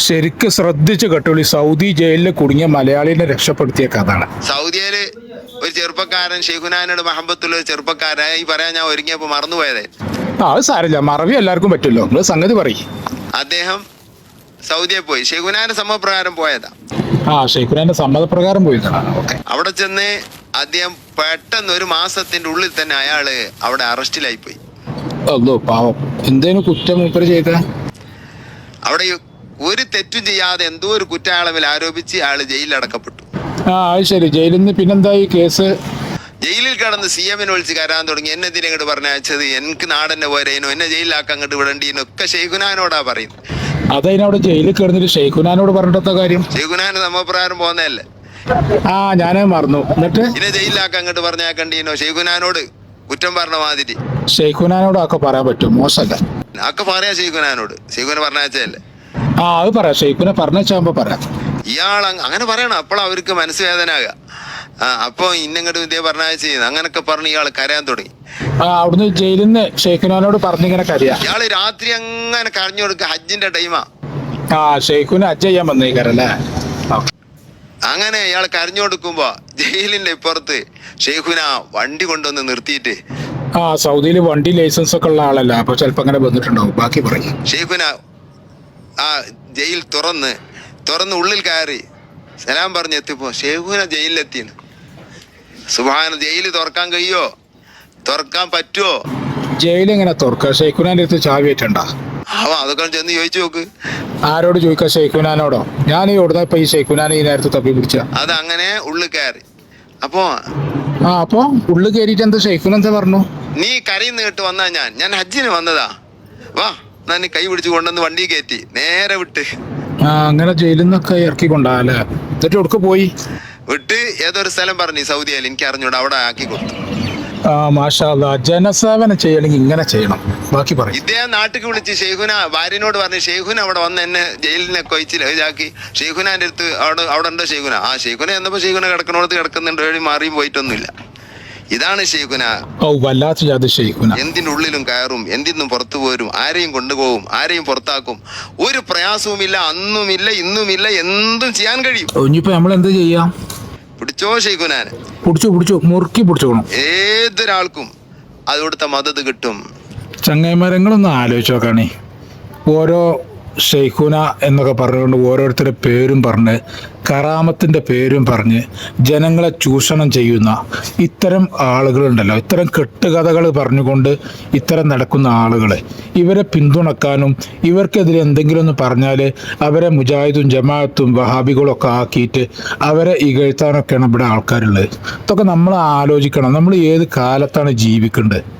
ശരിക്ക് ശ്രദ്ധിച്ച് കേട്ടോളി സൗദി ജയിലിൽ കുടുങ്ങിയ മലയാളിനെ രക്ഷപ്പെടുത്തിയ കഥയാണ് സൗദിയിൽ ഒരു ചെറുപ്പക്കാരൻ ഷെയ്ഖുനാനോട് മഹബത്തുള്ള ഒരു ചെറുപ്പക്കാരൻ ഈ പറയാൻ ഞാൻ ഒരുങ്ങിയപ്പോ മറന്നുപോയതേ ആ അത് സാരില്ല മറവി എല്ലാവർക്കും പറ്റുമല്ലോ. നിങ്ങൾ സംഗതി പറയും. അദ്ദേഹം സൗദിയെ പോയി. ഷെയ്ഖുനാന്റെ സമ്മതപ്രകാരം പോയതാ. ആ ഷെയ്ഖുനാന്റെ സമ്മതപ്രകാരം പോയതാണ് ഓക്കെ. അവിടെ ചെന്ന് അദ്ദേഹം പെട്ടെന്ന് ഒരു മാസത്തിന്റെ ഉള്ളിൽ തന്നെ അയാൾ അവിടെ അറസ്റ്റിലായി പോയി അല്ലോ പാവം. എന്തേനു കുറ്റം മൂപ്പര് ചെയ്ത? അവിടെ ഒരു തെറ്റും ചെയ്യാതെ എന്തോ ഒരു കുറ്റാളവിൽ ആരോപിച്ച് ആൾ ജയിലിൽ അടക്കപ്പെട്ടു. ആ ശരി. ജയിലിൽ നിന്ന് പിന്നെന്താ ഈ കേസ്? ജയിലിൽ കിടന്ന് സി എമ്മിനെ വിളിച്ച് കരാൻ തുടങ്ങി. എന്നെ ഇതിനെ ഇങ്ങോട്ട് പറഞ്ഞയച്ചത്? എനിക്ക് നാടന്നെ പോരേനോ. എന്നെ ജയിലിലാക്കാൻ അങ്ങോട്ട് വിടണ്ടീനോ. ഒക്കെ ഷെയ്ഖുനാനോടാ പറയുന്നത്. അതതിനവിടെ ജയിലിൽ കിടന്നിട്ട് ഷെയ്ഖുനാനോട് പറഞ്ഞിട്ട് കാര്യം? ഷെയ്ഖുനാന് സമപ്രകാരം പോന്നതല്ലേ? ആ ഞാനേ മറന്നു. എന്നിട്ട്? ഇതിനെ ജയിലിലാക്കാൻ അങ്ങോട്ട് പറഞ്ഞേക്കണ്ടീനോ ഷെയ്ഖുനാനോട്? കുറ്റം പറഞ്ഞ മാതിരി. ഷെയ്ഖുനാനോട് ഒക്കെ പറയാൻ പറ്റും മോശമല്ല. ഒക്കെ പറയാ ഷെയ്ഖുനാനോട്. ഷെയ്ഖുന പറഞ്ഞയച്ചതല്ലേ? ആ അത് പറയാം. ഷെയ്ഖിനെ പറഞ്ഞാകുമ്പോ പറയാം. ഇയാൾ അങ്ങ് അങ്ങനെ പറയണം. അപ്പോൾ അവർക്ക് മനസ്സുവേദന ആകുക അപ്പൊ ഇന്നങ്ങോട്ട് ഇതേ ചെയ്യുന്നത്? അങ്ങനൊക്കെ പറഞ്ഞ് ഇയാൾ കരയാൻ തുടങ്ങി. അവിടുന്ന് ജയിലിൽ നിന്ന് ഷെയ്ഖുനാനോട് പറഞ്ഞിങ്ങനെ കരയാ. ഇയാൾ രാത്രി അങ്ങനെ കരഞ്ഞു കൊടുക്കുക ഹജ്ജിന്റെ ടൈമാ ആ. ഷെയ്ഖുന് ഹജ്ജ് ചെയ്യാൻ വന്നേക്കാരല്ലേ അങ്ങനെ ഇയാൾ കരഞ്ഞു കൊടുക്കുമ്പോ ജയിലിന്റെ ഇപ്പുറത്ത് ഷെയ്ഖുന വണ്ടി കൊണ്ടുവന്ന് നിർത്തിയിട്ട് ആ സൗദിയിൽ വണ്ടി ലൈസൻസ് ഒക്കെ ഉള്ള ആളല്ല? അപ്പൊ ചിലപ്പോ അങ്ങനെ വന്നിട്ടുണ്ടാവും. ബാക്കി പറയും. ഷെയ്ഖുന ആ ജയിൽ തുറന്ന് തുറന്ന് ഉള്ളിൽ കയറി. സലാം പറഞ്ഞ് എത്തിപ്പോ ഷെയ്ഖുന ജയിലിലെത്തിയാണ് സുബാന ജയിൽ തുറക്കാൻ കഴിയോ? തുറക്കാൻ പറ്റുമോ ജയിൽ എങ്ങനെ തുറക്കുക? ഷെയ്ഖുനാന്റെ അടുത്ത് ചാവി ഏറ്റണ്ട? അവ അതൊക്കെ ചെന്ന് ചോദിച്ചു നോക്ക്. ആരോട് ചോദിക്കാം ഷെയ്ഖുനാനോടോ ഞാൻ ഈ ഉടനെ ഇപ്പൊ ഈ ഷെയ്ഖുനാനെ ഈ നേരത്തെ തപ്പി പിടിച്ച. അത് അങ്ങനെ ഉള്ളിൽ കയറി. അപ്പോ ആ അപ്പോ ഉള്ളു കയറിയിട്ട് എന്താ? ഷെയ്ഖുൻ എന്താ പറഞ്ഞു? നീ കരയുന്ന കേട്ട് വന്നാ ഞാൻ. ഞാൻ ഹജ്ജിന് വന്നതാ. വാ. ഞാൻ കൈ പിടിച്ച് കൊണ്ടുവന്ന് വണ്ടി കയറ്റി. നേരെ വിട്ട്. അങ്ങനെ ജയിലിൽ നിന്നൊക്കെ ഇറക്കിക്കൊണ്ടാല്ലേ എന്നിട്ട് പോയി? വിട്ട് ഏതൊരു സ്ഥലം പറഞ്ഞു സൗദി സൗദിയിൽ എനിക്ക് അറിഞ്ഞൂടെ അവിടെ ആക്കി കൊടുത്തു. ആ മാഷാ. ജനസേവനം ചെയ്യണമെങ്കിൽ ഇങ്ങനെ ചെയ്യണം. ബാക്കി പറയും. ഇദ്ദേഹം നാട്ടിൽ വിളിച്ച് ഷെയ്ഖുന ഭാര്യനോട് പറഞ്ഞു ഷെയ്ഖുന അവിടെ വന്ന് എന്നെ ജയിലിനെ കൊയിച്ചിൽ ഇതാക്കി. ഷെയ്ഖുനാന്റെ അടുത്ത് അവിടെ അവിടെ ഉണ്ടോ ഷെയ്ഖുന? ആ ഷെയ്ഖുന എന്നപ്പോ ഷെയ്ഖുന കിടക്കണോടത്ത് കിടക്കുന്നുണ്ട് വഴി മാറിയും പോയിട്ടൊന്നുമില്ല. ഇതാണ് ഷെയ്ഖുന വല്ലാത്ത ഷെയ്ഖുന എന്തിന്റെ ഉള്ളിലും കയറും എന്തിന്നും പുറത്തു പോരും ആരെയും കൊണ്ടുപോകും ആരെയും പുറത്താക്കും. ഒരു പ്രയാസവുമില്ല അന്നുമില്ല ഇന്നുമില്ല എന്തും ചെയ്യാൻ കഴിയും. ഇനിയിപ്പോ നമ്മൾ എന്ത് ചെയ്യാം? പിടിച്ചോ ഷെയ്ഖുനാന് പിടിച്ചു പിടിച്ചു മുറുക്കി പിടിച്ചോണം ഏതൊരാൾക്കും അതുകൊടുത്ത മദത് കിട്ടും. ചങ്ങായിമരങ്ങളൊന്ന് ആലോചിച്ച് നോക്കണേ. ഓരോ ഷെയ്ഖുന എന്നൊക്കെ പറഞ്ഞുകൊണ്ട് ഓരോരുത്തരുടെ പേരും പറഞ്ഞ് കറാമത്തിന്റെ പേരും പറഞ്ഞ് ജനങ്ങളെ ചൂഷണം ചെയ്യുന്ന ഇത്തരം ആളുകളുണ്ടല്ലോ. ഇത്തരം കെട്ടുകഥകൾ പറഞ്ഞുകൊണ്ട് ഇത്തരം നടക്കുന്ന ആളുകൾ ഇവരെ പിന്തുണക്കാനും ഇവർക്കെതിരെ എന്തെങ്കിലും ഒന്ന് പറഞ്ഞാൽ അവരെ മുജാഹിദും ജമാഅത്തും വഹാബികളും ഒക്കെ ആക്കിയിട്ട് അവരെ ഇകഴ്ത്താനൊക്കെയാണ് ഇവിടെ ആൾക്കാരുള്ളത്. ഇതൊക്കെ നമ്മൾ ആലോചിക്കണം. നമ്മൾ ഏത് കാലത്താണ് ജീവിക്കേണ്ടത്?